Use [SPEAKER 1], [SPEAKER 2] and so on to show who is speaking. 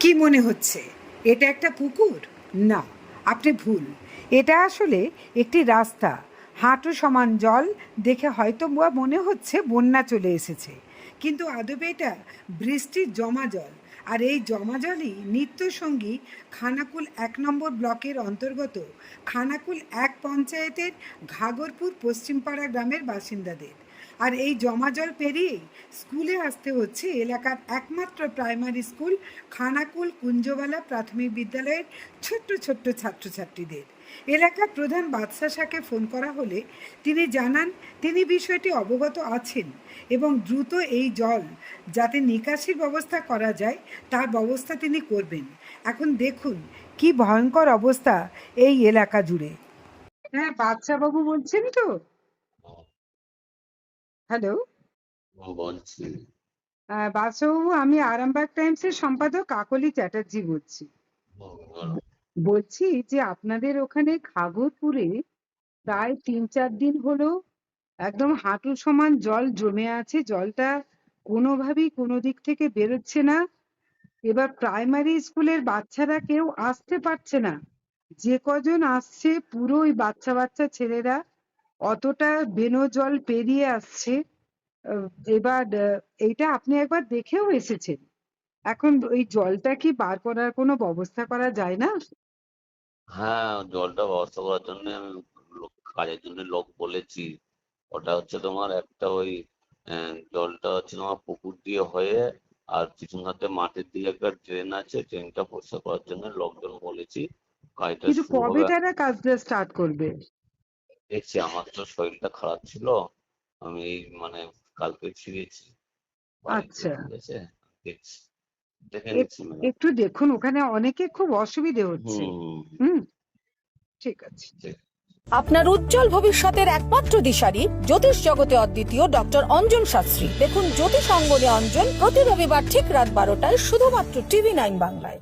[SPEAKER 1] কি মনে হচ্ছে? এটা একটা পুকুর? না, আপনি ভুল। এটা আসলে একটি রাস্তা। হাঁটু সমান জল, দেখে হয়তো মনে হচ্ছে বন্যা চলে এসেছে। কিন্তু আদবে এটা বৃষ্টির জমা জল। আর এই জমা জলই নিত্যসঙ্গী খানাকুল এক নম্বর ব্লকের অন্তর্গত খানাকুল এক পঞ্চায়েতের ঘাগরপুর পশ্চিমপাড়া গ্রামের বাসিন্দাদের। আর এই জমা জল পেরিয়েই স্কুলে আসতে হচ্ছে এলাকার একমাত্র প্রাইমারি স্কুল খানাকুল কুঞ্জবালা প্রাথমিক বিদ্যালয়ের ছোট্ট ছোট্ট ছাত্রছাত্রীদের। এলাকার প্রধান বাদশা শাহকে ফোন করা হলে তিনি জানান, তিনি বিষয়টি অবগত আছেন এবং দ্রুত এই জল যাতে নিকাশির ব্যবস্থা করা যায়, তার ব্যবস্থা তিনি করবেন। এখন দেখুন কি ভয়ঙ্কর অবস্থা এই এলাকা জুড়ে। হ্যাঁ বাদশা বাবু বলছেন তো। হ্যালো
[SPEAKER 2] বলছি।
[SPEAKER 1] আহ, বাদশাহবাবু আমি আরামবাগ টাইমসের সম্পাদক কাকলি চ্যাটার্জি বলছি। বলছি যে আপনাদের ওখানে খাগরপুরে প্রায় তিন চার দিন হলো একদম হাঁটু সমান জল জমে আছে জলটা কোনোভাবেই কোনো দিক থেকে বেরোচ্ছে না। এবার প্রাইমারি স্কুলের বাচ্চারা কেউ আসতে পারছে না। যে কজন আসছে পুরো ওই বাচ্চা বাচ্চা ছেলেরা অতটা বেনো জল পেরিয়ে আসছে। এবার এইটা আপনি একবার দেখেও এসেছেন। এখন ওই জলটা কি বার করার কোনো ব্যবস্থা করা যায় না?
[SPEAKER 2] হ্যাঁ জলটা ব্যবস্থা করার জন্য আমি লোক- কাজের জন্য লোক বলেছি। ওটা হচ্ছে তোমার একটা ওই জলটা হচ্ছে তোমার পুকুর দিয়ে হয়ে আর পিছনঘাটে মাঠের দিকে একটা ড্রেন আছে ড্রেনটা পরিষ্কার করার জন্য লোকজন বলেছি। কাজটা
[SPEAKER 1] কিন্তু কবে তারা কাজটা স্টার্ট করবে?
[SPEAKER 2] দেখছি আমার তো শরীরটা খারাপ ছিল। আমি এই মানে কালকে ফিরেছি। বাড়িতে,
[SPEAKER 1] আচ্ছা।
[SPEAKER 2] ঠিক আছে? দেখছি। দেখে নিচ্ছি
[SPEAKER 1] একটু দেখুন ওখানে অনেকে খুব অসুবিধে হচ্ছে।
[SPEAKER 2] হুম।
[SPEAKER 1] হুম ঠিক আছে।
[SPEAKER 3] আপনার উজ্জ্বল ভবিষ্যতের একমাত্র দিশারি জ্যোতিষ জগতে অদ্বিতীয় ডক্টর অঞ্জন শাস্ত্রী। দেখুন জ্যোতিষ অঙ্গনে অঞ্জন প্রতি রবিবার ঠিক রাত বারোটায় শুধুমাত্র টিভি নাইন বাংলায়।